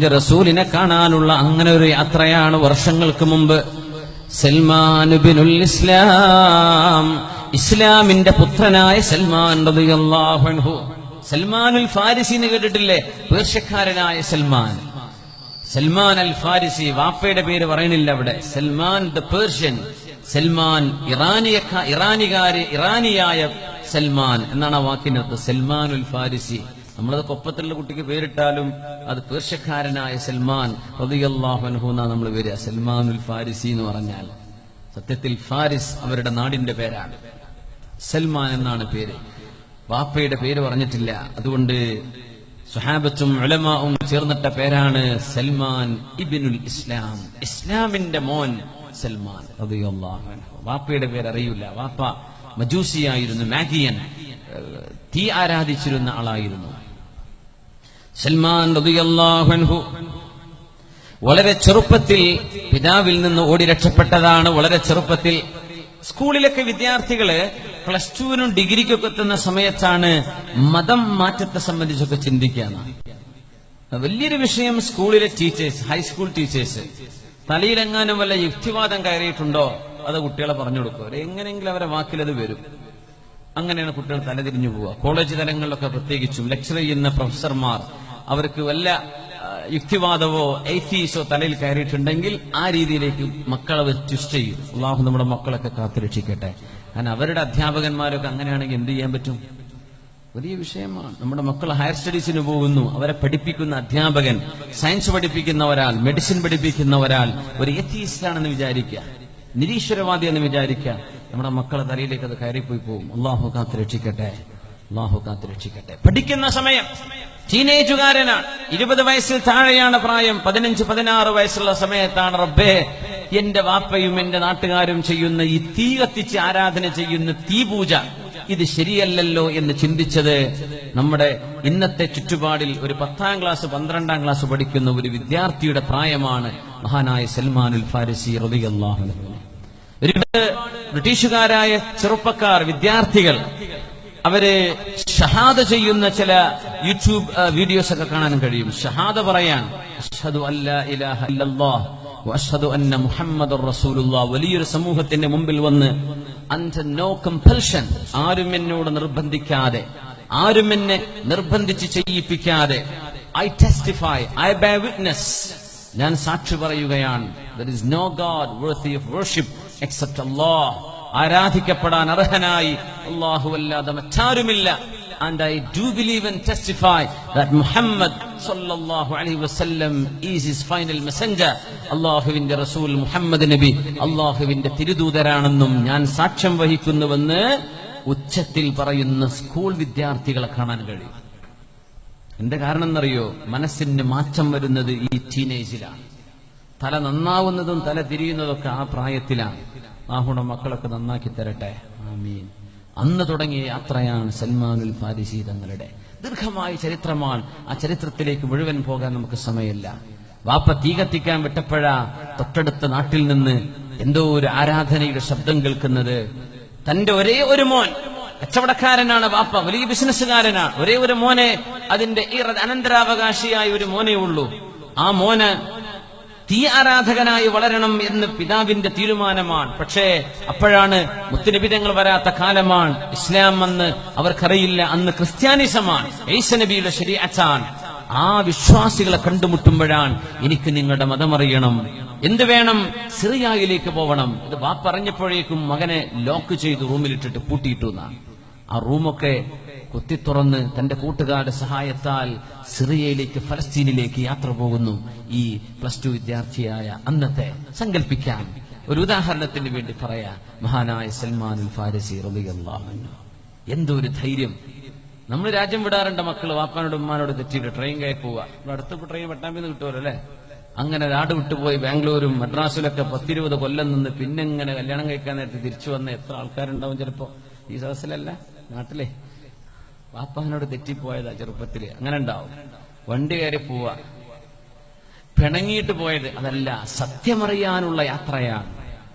റസൂലിനെ കാണാനുള്ള അങ്ങനെ ഒരു യാത്രയാണ് വർഷങ്ങൾക്ക് മുമ്പ്. സൽമാൻ ബിനുൽ ഇസ്ലാം ഇസ്ലാമിന്റെ പുത്രനായ സൽമാൻ റളിയല്ലാഹു സൽമാനുൽ ഫാരിസി എന്ന് കേട്ടിട്ടില്ലേ? പേർഷ്യക്കാരനായ സൽമാൻ. സൽമാൻ അൽ ഫാരിസി വാപ്പയുടെ പേര് പറയണില്ല അവിടെ. Salman the Persian. സൽമാൻ ഇറാനിയ ഇറാനികാര് ഇറാനിയായ സൽമാൻ എന്നാണ് ആ വാക്കിനകത്ത്. സൽമാനുൽ ഫാരിസി നമ്മളത് കൊപ്പത്തുള്ള കുട്ടിക്ക് പേരിട്ടാലും അത് പേർഷ്യക്കാരനായ സൽമാൻ റളിയല്ലാഹു അൻഹു എന്നാ നമ്മൾ വരിക. സൽമാനുൽ ഫാരിസി എന്ന് പറഞ്ഞാൽ സത്യത്തിൽ ഫാരിസ് അവരുടെ നാടിന്റെ പേരാണ്. സൽമാൻ എന്നാണ് പേര്. വാപ്പയുടെ പേര് പറഞ്ഞിട്ടില്ല. അതുകൊണ്ട് സുഹാബത്തും ഉലമാവും ചേർന്നിട്ട പേരാണ് സൽമാൻ ഇബിനുൽ ഇസ്ലാം. ഇസ്ലാമിന്റെ മോൻ സൽമാൻ വാപ്പയുടെ പേര് അറിയില്ല. വാപ്പ മജൂസിയായിരുന്നു മാഗിയൻ തീ ആരാധിച്ചിരുന്ന ആളായിരുന്നു. സൽമാൻ റളിയല്ലാഹു അൻഹു വളരെ ചെറുപ്പത്തിൽ പിതാവിൽ നിന്ന് ഓടി രക്ഷപ്പെട്ടതാണ്. വളരെ ചെറുപ്പത്തിൽ സ്കൂളിലൊക്കെ വിദ്യാർത്ഥികൾ പ്ലസ് ടുവിനും ഡിഗ്രിക്കൊക്കെ എത്തുന്ന സമയത്താണ് മതം മാറ്റത്തെ സംബന്ധിച്ചൊക്കെ ചിന്തിക്കുകയാണ് വലിയൊരു വിഷയം സ്കൂളിലെ ടീച്ചേഴ്സ് ഹൈസ്കൂൾ ടീച്ചേഴ്സ്. തലയിലെങ്ങാനും വല്ല യുക്തിവാദം കയറിയിട്ടുണ്ടോ? അത് കുട്ടികളെ പറഞ്ഞു കൊടുക്കും. എങ്ങനെയെങ്കിലും അവരെ വാക്കിലത് വരും. അങ്ങനെയാണ് കുട്ടികൾ തലതിരിഞ്ഞു പോവുക. കോളേജ് തലങ്ങളിലൊക്കെ പ്രത്യേകിച്ചും ലെക്ചർ ചെയ്യുന്ന പ്രൊഫസർമാർ അവർക്ക് വല്ല യുക്തിവാദമോ എയ്ത്തീസോ തലയിൽ കയറിയിട്ടുണ്ടെങ്കിൽ ആ രീതിയിലേക്ക് മക്കളെ ട്വിസ്റ്റ് ചെയ്യും. അള്ളാഹു നമ്മുടെ മക്കളൊക്കെ കാത്തുരക്ഷിക്കട്ടെ കാരണം അവരുടെ അധ്യാപകന്മാരൊക്കെ അങ്ങനെയാണെങ്കിൽ എന്ത് ചെയ്യാൻ പറ്റും? വലിയ വിഷയമാണ്. നമ്മുടെ മക്കൾ ഹയർ സ്റ്റഡീസിന് പോകുന്നു. അവരെ പഠിപ്പിക്കുന്ന അധ്യാപകൻ സയൻസ് പഠിപ്പിക്കുന്ന ഒരാൾ മെഡിസിൻ പഠിപ്പിക്കുന്ന ഒരാൾ ഒരു എത്തീസ്റ്റാണെന്ന് വിചാരിക്കുക. നിരീശ്വരവാദി എന്ന് വിചാരിക്കുക നമ്മുടെ മക്കളെ തലയിലേക്ക് അത് കയറിപ്പോയി പോകും അള്ളാഹു കാത്ത് രക്ഷിക്കട്ടെ. അള്ളാഹു കാത്ത് രക്ഷിക്കട്ടെ. പഠിക്കുന്ന സമയം. ടീനേജുകാരനാണ്. ഇരുപത് വയസ്സിൽ താഴെയാണ് പ്രായം. പതിനഞ്ച് പതിനാറ് വയസ്സുള്ള സമയത്താണ് റബ്ബേ എന്റെ വാപ്പയും എന്റെ നാട്ടുകാരും ചെയ്യുന്ന ഈ തീ കത്തിച്ച് ആരാധന ചെയ്യുന്ന തീ പൂജ ഇത് ശരിയല്ലല്ലോ എന്ന് ചിന്തിച്ചത് നമ്മുടെ ഇന്നത്തെ ചുറ്റുപാടിൽ ഒരു പത്താം ക്ലാസ് പന്ത്രണ്ടാം ക്ലാസ് പഠിക്കുന്ന ഒരു വിദ്യാർത്ഥിയുടെ പ്രായമാണ് മഹാനായ സൽമാനുൽ ഫാരിസി അൻഹു. ഒരുപാട് ബ്രിട്ടീഷുകാരായ ചെറുപ്പക്കാർ വിദ്യാർത്ഥികൾ അവർ ഷഹാദ ചെയ്യുന്ന ചില യൂട്യൂബ് വീഡിയോസ് ഒക്കെ കാണാൻ കഴിയും. ഷഹാദ പറയാൻ വലിയൊരു സമൂഹത്തിന്റെ മുമ്പിൽ വന്ന് അന്ത നോ കമ്പൽഷൻ ആരും എന്നോട് നിർബന്ധിക്കാതെ ആരും എന്നെ നിർബന്ധിച്ച് ചെയ്യിപ്പിക്കാതെ. I testify I bear witness ഞാൻ സാക്ഷി പറയുകയാണ്. No god worthy of worship except Allah ആരാധിക്കപ്പെടാൻ അർഹനായി. അല്ലാഹു അല്ലാതെ മറ്റാരുമില്ല. And I do believe and testify that Muhammad സല്ലല്ലാഹു അലൈഹി വസല്ലം ഈസ് ഹിസ് ഫൈനൽ മെസഞ്ചർ അല്ലാഹുവിന്റെ റസൂൽ മുഹമ്മദ് നബി അല്ലാഹുവിന്റെ തിരുദൂതരാണെന്നും ഞാൻ സാക്ഷ്യം വഹിക്കുന്നുവെന്ന് ഉച്ചത്തിൽ പറയുന്ന സ്കൂൾ വിദ്യാർത്ഥികളെ കാണാൻ കഴിയും. എന്റെ കാരണം എന്നറിയോ മനസ്സിന് മാറ്റം വരുന്നത് ഈ ടീനേജിലാണ് തല നന്നാവുന്നതും തല തിരിയുന്നതൊക്കെ ആ പ്രായത്തിലാണ്. ആഹുടെ മക്കളൊക്കെ നന്നാക്കി തരട്ടെ. ആമീൻ. അന്ന് തുടങ്ങിയ യാത്രയാണ് സൽമാനുൽ ഫാരിസി തങ്ങളുടെ. ദീർഘമായ ചരിത്രമാണ്. ആ ചരിത്രത്തിലേക്ക് മുഴുവൻ പോകാൻ നമുക്ക് സമയമില്ല. വാപ്പ തീ കത്തിക്കാൻ വിട്ടപ്പോഴാ തൊട്ടടുത്ത നാട്ടിൽ നിന്ന് എന്തോ ഒരു ആരാധനയുടെ ശബ്ദം കേൾക്കുന്നത്. തന്റെ ഒരേ ഒരു മോൻ കച്ചവടക്കാരനാണ് വാപ്പ. വലിയ ബിസിനസ്സുകാരനാണ് ഒരേ ഒരു മോനെ അതിന്റെ ഈ അനന്തരാവകാശിയായ ഒരു മോനേ ഉള്ളൂ. ആ മോന് തീ ആരാധകനായി വളരണം എന്ന് പിതാവിന്റെ തീരുമാനമാണ്. പക്ഷേ അപ്പോഴാണ് മുത്തുനബിതങ്ങൾ വരാത്ത കാലമാണ്. ഇസ്ലാം അന്ന് അവർക്കറിയില്ല അന്ന് ക്രിസ്ത്യാനിസമാണ്. ഏശനബിയുടെ നബിയുടെ ശരീഅത്താണ്. ആ വിശ്വാസികളെ കണ്ടുമുട്ടുമ്പോഴാണ് എനിക്ക് നിങ്ങളുടെ മതമറിയണം. എന്ത് വേണം? സിറിയായിലേക്ക് പോകണം ഇത് വാ പറഞ്ഞപ്പോഴേക്കും മകനെ ലോക്ക് ചെയ്ത് റൂമിലിട്ടിട്ട് പൂട്ടിയിട്ടു ആ റൂമൊക്കെ കുത്തിത്തുറന്ന് തന്റെ കൂട്ടുകാരുടെ സഹായത്താൽ സിറിയയിലേക്ക് ഫലസ്തീനിലേക്ക് യാത്ര പോകുന്നു. ഈ പ്ലസ് ടു വിദ്യാർത്ഥിയായ അന്നത്തെ സങ്കല്പിക്കാം ഒരു ഉദാഹരണത്തിന് വേണ്ടി പറയാ മഹാനായ സൽമാൻ ഫാരസി റബിയല്ലാഹു എന്തോ ഒരു ധൈര്യം. നമ്മൾ രാജ്യം വിടാറുണ്ട് മക്കൾ വാപ്പാനോട് ഉമ്മാനോട് തെറ്റിയിട്ട് ട്രെയിൻ കയറി പോവുക. അടുത്ത് ട്രെയിൻ പട്ടാമ്പിന്ന് കിട്ടുമല്ലോ അല്ലേ? അങ്ങനെ നാട് വിട്ടുപോയി ബാംഗ്ലൂരും മദ്രാസിലൊക്കെ പത്തിരുപത് കൊല്ലം നിന്ന് പിന്നെ ഇങ്ങനെ കല്യാണം കഴിക്കാൻ നേരത്തെ തിരിച്ചു വന്ന എത്ര ആൾക്കാരുണ്ടാവും ചിലപ്പോ ഈ സദസ്സിലല്ല നാട്ടിലെ. വാപ്പാനോട് തെറ്റിപ്പോയതാ ചെറുപ്പത്തിൽ. അങ്ങനെ ഉണ്ടാവും. വണ്ടി കയറി പോവാ പിണങ്ങിയിട്ട് പോയത് അതല്ല സത്യമറിയാനുള്ള യാത്രയാണ്.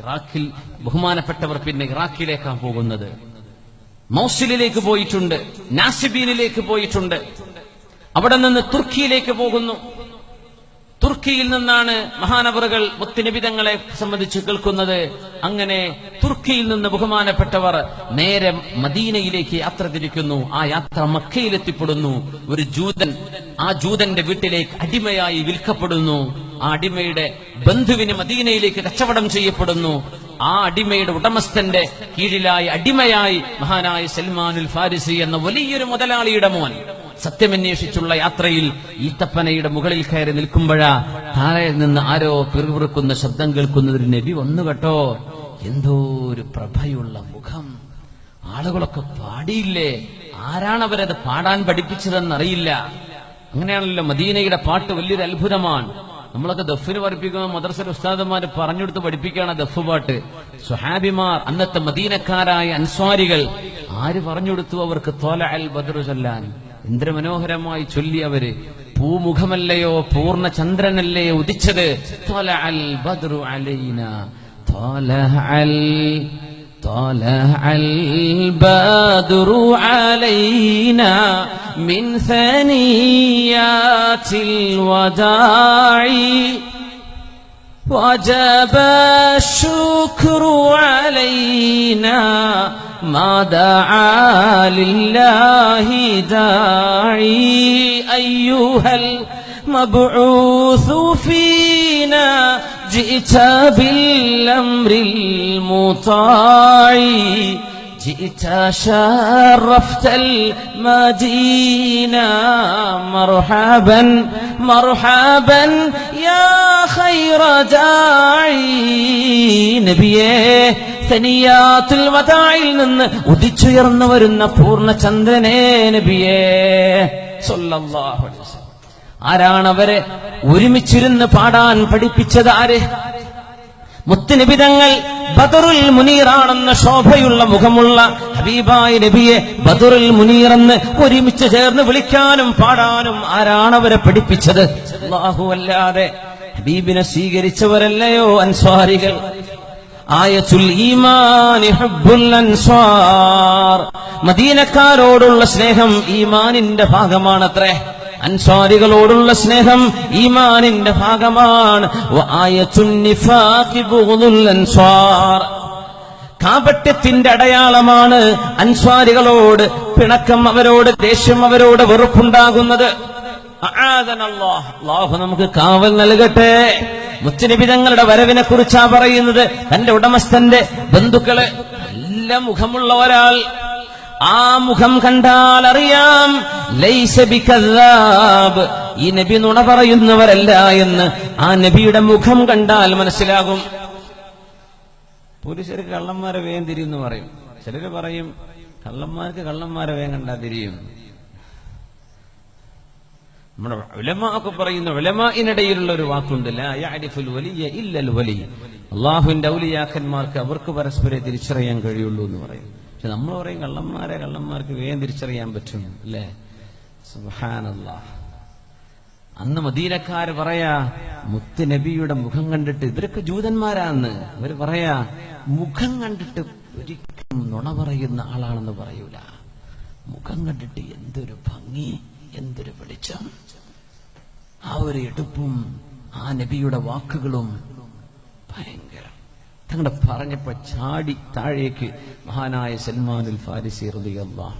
ഇറാഖിൽ ബഹുമാനപ്പെട്ടവർ പിന്നെ ഇറാഖിലേക്കാണ് പോകുന്നത്. മൗസിലിലേക്ക് പോയിട്ടുണ്ട് നാസിബീനിലേക്ക് പോയിട്ടുണ്ട്. അവിടെ നിന്ന് തുർക്കിയിലേക്ക് പോകുന്നു. തുർക്കിയിൽ നിന്നാണ് മഹാനവറുകൾ മുത്തുനിബിതങ്ങളെ സംബന്ധിച്ച് കേൾക്കുന്നത്. അങ്ങനെ തുർക്കിയിൽ നിന്ന് ബഹുമാനപ്പെട്ടവർ നേരെ മദീനയിലേക്ക് യാത്ര തിരിക്കുന്നു. ആ യാത്ര മക്കയിലെത്തിപ്പെടുന്നു. ഒരു ജൂതൻ ആ ജൂതന്റെ വീട്ടിലേക്ക് അടിമയായി വിൽക്കപ്പെടുന്നു. ആ അടിമയുടെ ബന്ധുവിന് മദീനയിലേക്ക് കച്ചവടം ചെയ്യപ്പെടുന്നു. ആ അടിമയുടെ ഉടമസ്ഥന്റെ കീഴിലായി അടിമയായി മഹാനായ സൽമാനുൽ ഫാരിസി എന്ന വലിയൊരു മുതലാളിയുടെ മോൻ സത്യമന്വേഷിച്ചുള്ള യാത്രയിൽ ഈത്തപ്പനയുടെ മുകളിൽ കയറി നിൽക്കുമ്പോഴാ താഴെ നിന്ന് ആരോ പിറുപിറുക്കുന്ന ശബ്ദം കേൾക്കുന്നതിന് നബി വന്നു കേട്ടോ. എന്തോ ഒരു പ്രഭയുള്ള മുഖം. ആളുകളൊക്കെ പാടിയില്ലേ? ആരാണ് അവരത് പാടാൻ പഠിപ്പിച്ചതെന്ന് അറിയില്ല അങ്ങനെയാണല്ലോ മദീനയുടെ പാട്ട് വലിയൊരു അത്ഭുതമാണ്. നമ്മളൊക്കെ ദഫിന് പഠിപ്പിക്കുമ്പോൾ മദ്രസ ഉസ്താദന്മാര് പറഞ്ഞെടുത്ത് പഠിപ്പിക്കുകയാണ് ദഫ് പാട്ട്. സുഹാബിമാർ അന്നത്തെ മദീനക്കാരായ അൻസ്വാരികൾ ആര് പറഞ്ഞെടുത്തു അവർക്ക് തോല അൽ ബദറു ചൊല്ലാൻ? എന്തൊരു മനോഹരമായി ചൊല്ലി അവര് പൂമുഖമല്ലയോ പൂർണ്ണ ചന്ദ്രനല്ലേ ഉദിച്ചത് തോല അൽ ബദറു അലൈന തോല അൽ طلع البدر علينا من ثنيات الوداع وجب الشكر علينا ما دعا لله داعي أيها المبعوث فينا جئت بالأمر المطاع جئت شرفت المدينة. مرحبا مرحبا يا خير داعي. نبيه സനിയാത്തുൽ വദായിൽ നിന്ന് ഉദിച്ചുയർന്നു വരുന്ന പൂർണ ചന്ദ്രനേ നബിയേ ഒരുമിച്ചിരുന്ന് പാടാൻ പഠിപ്പിച്ചത് ആര്? മുത്തുനിബിതങ്ങൾ ബദറുൽ മുനീറാണെന്ന ശോഭയുള്ള മുഖമുള്ള ഹബീബായ നബിയെ ബദറുൽ മുനീർ എന്ന് ഒരുമിച്ച് ചേർന്ന് വിളിക്കാനും പാടാനും ആരാണവരെ പഠിപ്പിച്ചത്? അല്ലാഹു അല്ലാതെ ഹബീബിനെ സ്വീകരിച്ചവരല്ലയോ അൻസ്വാരികൾ? മദീനക്കാരോടുള്ള സ്നേഹം ഈമാനിന്റെ ഭാഗമാണത്രേ. അൻസാരികളോടുള്ള സ്നേഹം ഈമാനിന്റെ ഭാഗമാണ്. കാപട്യത്തിന്റെ അടയാളമാണ് അൻസ്വാരികളോട് പിണക്കം അവരോട് ദേഷ്യം അവരോട് വെറുപ്പുണ്ടാകുന്നത്. അല്ലാഹു നമുക്ക് കാവൽ നൽകട്ടെ. മുത്തനിബിതങ്ങളുടെ വരവിനെ കുറിച്ചാ പറയുന്നത്. തന്റെ ഉടമസ്ഥന്റെ ബന്ധുക്കൾ നല്ല മുഖമുള്ള ഒരാൾ. ആ മുഖം കണ്ടാൽ അറിയാം. ഈ നബി നുണ പറയുന്നവരല്ല എന്ന് ആ നബിയുടെ മുഖം കണ്ടാൽ മനസ്സിലാകും. പുരുഷർ കള്ളന്മാരെ വേഗം തിരിയും എന്ന് പറയും. ചിലര് പറയും കള്ളന്മാർക്ക് കള്ളന്മാരെ വേഗം കണ്ടാ തിരിയും. നമ്മുടെ ഉലമ ഒക്കെ പറയുന്ന ഉലമായിനിടയിലുള്ള ഒരു വാക്കുണ്ട് അള്ളാഹുവിന്റെ ഔലിയാക്കന്മാർക്ക് അവർക്ക് പരസ്പരം തിരിച്ചറിയാൻ കഴിയുള്ളൂ എന്ന് പറയും. പക്ഷെ നമ്മൾ പറയും കള്ളന്മാരെ കള്ളന്മാർക്ക് വേഗം തിരിച്ചറിയാൻ പറ്റും. അല്ലേ? സുബ്ഹാനല്ലാഹ്. അന്ന് മദീനക്കാര് പറയാ മുത്ത് നബിയുടെ മുഖം കണ്ടിട്ട് ഇവരൊക്കെ ജൂതന്മാരാന്ന്. അവർ പറയാ മുഖം കണ്ടിട്ട് ഒരിക്കലും നുണ പറയുന്ന ആളാണെന്ന് പറയൂല. മുഖം കണ്ടിട്ട് എന്തൊരു ഭംഗി. എന്തൊരു വെളിച്ചം. ആ ഒരു എടുപ്പും ആ നബിയുടെ വാക്കുകളും ഭയങ്കരം. തങ്ങളുടെ പറഞ്ഞപ്പോ ചാടി താഴേക്ക് മഹാനായ സൽമാനുൽ ഫാരിസി അൻഹു.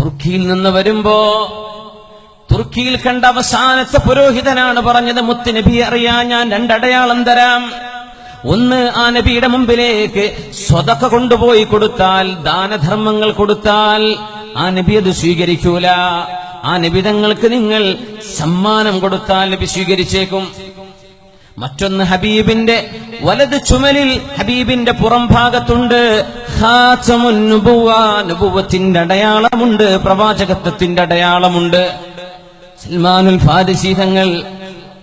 തുർക്കിയിൽ നിന്ന് വരുമ്പോ തുർക്കിയിൽ കണ്ട അവസാനത്തെ പുരോഹിതനാണ് പറഞ്ഞത് മുത്ത് നബി അറിയാൻ ഞാൻ രണ്ടടയാളം തരാം. ഒന്ന് ആ നബിയുടെ മുമ്പിലേക്ക് സ്വതക്ക കൊണ്ടുപോയി കൊടുത്താൽ ദാനധർമ്മങ്ങൾ കൊടുത്താൽ ആ നബി അത് സ്വീകരിക്കൂല. ആ നിബിതങ്ങൾക്ക് നിങ്ങൾ സമ്മാനം കൊടുത്താൽ നബി സ്വീകരിച്ചേക്കും. മറ്റൊന്ന് ഹബീബിന്റെ വലത് ചുമലിൽ ഹബീബിന്റെ പുറം ഭാഗത്തുണ്ട്. നുബുവ, അടയാളമുണ്ട്. പ്രവാചകത്വത്തിന്റെ അടയാളമുണ്ട്. സൽമാനുൽ ഫാരിസി തങ്ങൾ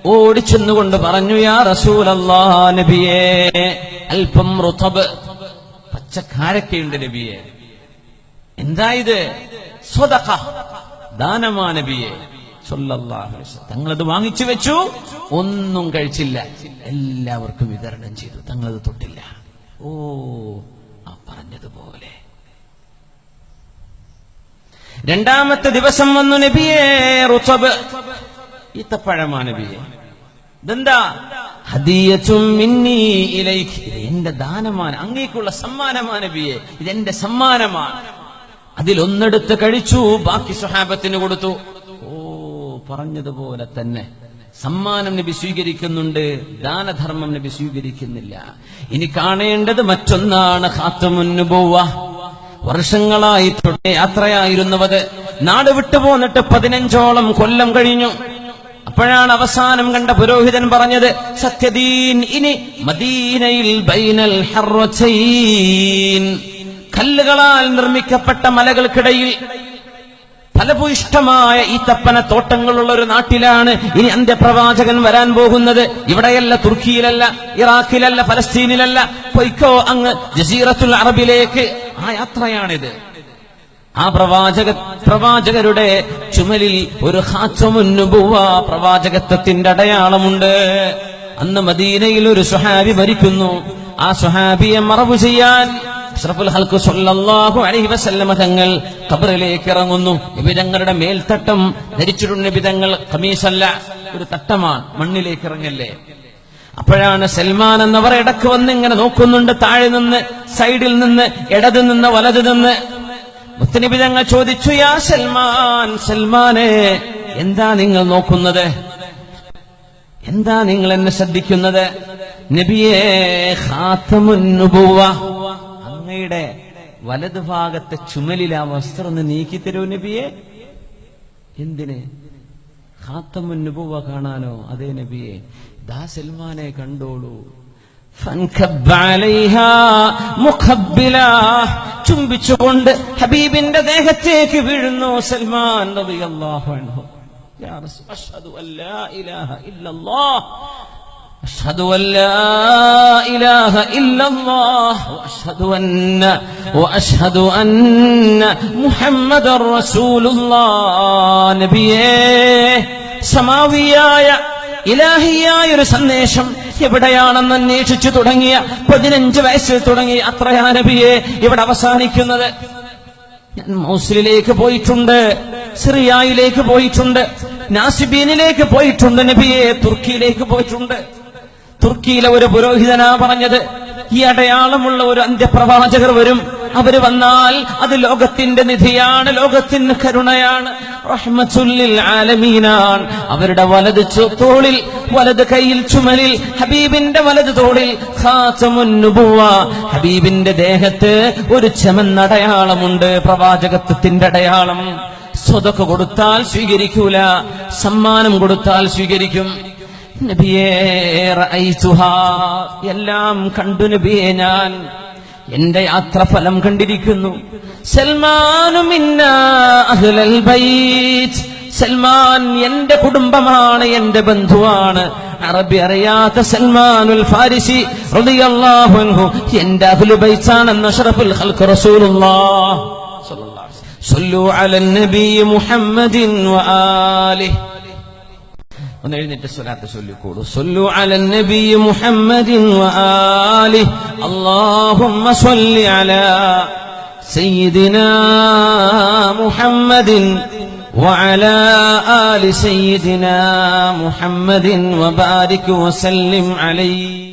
ഓടിച്ചെന്നുകൊണ്ട് പറഞ്ഞു യാ റസൂലല്ലാ നബിയേ അല്പം റുതബ്. പച്ചക്കാരൊക്കെയുണ്ട് നബിയെ. എന്താ ഇത് സ്വതക ദാനമാ നബിയെ. തങ്ങളത് വാങ്ങിച്ചു വെച്ചു. ഒന്നും കഴിച്ചില്ല. എല്ലാവർക്കും വിതരണം ചെയ്തു. തങ്ങളത് തൊട്ടില്ല. ഓ ആ പറഞ്ഞതുപോലെ. രണ്ടാമത്തെ ദിവസം വന്നു നബിയെ റുതബ് ഈത്തപ്പഴമാ നബിയെ. ഇതെന്താ? ഇത് എന്റെ ദാനമാണ്. അങ്ങേക്കുള്ള സമ്മാനമാണ് നബിയെ. ഇതെന്റെ സമ്മാനമാണ്. അതിലൊന്നെടുത്ത് കഴിച്ചു ബാക്കി സ്വഹാബത്തിന് കൊടുത്തു. ഓ പറഞ്ഞതുപോലെ തന്നെ. സമ്മാനം നബി സ്വീകരിക്കുന്നുണ്ട് ദാനധർമ്മം നബി സ്വീകരിക്കുന്നില്ല. ഇനി കാണേണ്ടത് മറ്റൊന്നാണ് ഹാത്തമുന്നുപോവ വർഷങ്ങളായി യാത്രയായിരുന്നുവത് നാട് വിട്ടുപോന്നിട്ട് പതിനഞ്ചോളം കൊല്ലം കഴിഞ്ഞു. അപ്പോഴാണ് അവസാനം കണ്ട പുരോഹിതൻ പറഞ്ഞത് സത്യദീൻ ഇനി മദീനയിൽ ബൈനൽ ഹർവച്ചൈൻ കല്ലുകളാൽ നിർമ്മിക്കപ്പെട്ട മലകൾക്കിടയിൽ ഫലഭൂയിഷ്ടമായ ഈ തപ്പന തോട്ടങ്ങളുള്ള ഒരു നാട്ടിലാണ് ഇനി അന്ത്യപ്രവാചകൻ വരാൻ പോകുന്നത്. ഇവിടെയല്ല തുർക്കിയിലല്ല ഇറാഖിലല്ല ഫലസ്തീനിലല്ല. പൊയ്ക്കോ അങ്ങ് ജസീറത്തുൽ അറബിലേക്ക്. ആ യാത്രയാണിത്. ആ പ്രവാചക പ്രവാചകരുടെ ചുമലിൽ ഒരു ഹാച്ചമുന്നുപൂവ പ്രവാചകത്വത്തിന്റെ അടയാളമുണ്ട്. അന്ന് മദീനയിൽ ഒരു സുഹാബി മരിക്കുന്നു. ആ സുഹാബിയെ മറവ് ചെയ്യാൻ അഷ്റഫുൽ ഹൽക്ക് സല്ലല്ലാഹു അലൈഹി വസല്ലമ തങ്ങൾ ഖബറിലേക്ക് ഇറങ്ങുന്നു നിബിതങ്ങളുടെ മേൽത്തട്ടം ധരിച്ചിട്ടുണ്ട് നിബിതങ്ങൾ കമീസല്ല ഒരു തട്ടമാണ് മണ്ണിലേക്ക് ഇറങ്ങല്ലേ അപ്പോഴാണ് സൽമാൻ എന്നവർ ഇടയ്ക്ക് വന്ന് ഇങ്ങനെ നോക്കുന്നുണ്ട് താഴെ നിന്ന് സൈഡിൽ നിന്ന് ഇടത് നിന്ന് വലത് നിന്ന്. മുത്തനബി തങ്ങൾ ചോദിച്ചു യാ സൽമാൻ സൽമാനെ എന്താ നിങ്ങൾ നോക്കുന്നത്? എന്താ നിങ്ങൾ എന്നെ ശ്രദ്ധിക്കുന്നത്? നബിയേ നബിയെ ഖാത്തമുന്നുബുവ അങ്ങയുടെ വലതുഭാഗത്തെ ചുമലിൽ ആ വസ്ത്രം ഒന്ന് നീക്കി തരൂ നബിയെ. എന്തിന്? കാണാനോ? അതേ നബിയെ ദാ സൽമാനെ കണ്ടോളൂ. ചുംബിച്ചുകൊണ്ട് ഹബീബിന്റെ ദേഹത്തേക്ക് വീഴുന്നു സൽമാൻ അൻഹു. യാ ഇലാഹ ഇല്ലല്ലാഹ്. أشهد أن لا إله إلا الله وأشهد أن وأشهد أن محمد رسول الله നബിയേ സമാവിയായ ഇലാഹിയായ ഒരു സന്ദേശം എവിടെയാണെന്ന് അന്വേഷിച്ചു തുടങ്ങിയ പതിനഞ്ച് വയസ്സിൽ തുടങ്ങി അത്രയാ നബിയെ ഇവിടെ അവസാനിക്കുന്നത് ഞാൻ മൗസിലേക്ക് പോയിട്ടുണ്ട് സിറിയയിലേക്ക് പോയിട്ടുണ്ട് നാസിബീനിലേക്ക് പോയിട്ടുണ്ട് നബിയെ തുർക്കിയിലേക്ക് പോയിട്ടുണ്ട് തുർക്കിയിലെ ഒരു പുരോഹിതനാ പറഞ്ഞത് ഈ അടയാളമുള്ള ഒരു അന്ത്യപ്രവാചകർ വരും. അവർ വന്നാൽ അത് ലോകത്തിന്റെ നിധിയാണ് ലോകത്തിന് കരുണയാണ്. ആലമീനാണ്. അവരുടെ വലത് തോളിൽ വലത് കയ്യിൽ ചുമലിൽ ഹബീബിന്റെ വലത് തോളിൽ ഹബീബിന്റെ ദേഹത്ത് ഒരു ചെമന്നടയാളമുണ്ട് പ്രവാചകത്വത്തിന്റെ അടയാളം. സ്വതൊക്കെ കൊടുത്താൽ സ്വീകരിക്കൂല സമ്മാനം കൊടുത്താൽ സ്വീകരിക്കും. നബിയേ റഅയ്തുഹാ എല്ലാം കണ്ടു നബിയെ ഞാൻ. എന്റെ യാത്ര ഫലം കണ്ടിരിക്കുന്നു. സൽമാനു സൽമാൻ എന്റെ കുടുംബമാണ് എന്റെ ബന്ധുവാണ്. അറബി അറിയാത്ത സൽമാനുൽ ഫാരിസി എന്റെ അഹ്ലു ബൈത്താണെന്ന് അഷ്റഫുൽ ഖൽഖ് صلوا على النبي محمد വആലിഹി ഒന്ന് എഴുന്നേറ്റ് സ്വലാത്ത് ചൊല്ലിക്കോളൂ സല്ലു അലൻ നബി മുഹമ്മദിൻ വആലിഹി അല്ലാഹുമ്മ സ്വല്ലി അലാ സയ്യിദിനാ മുഹമ്മദിൻ وعلى آل سيدنا محمد وبارك وسلم عليه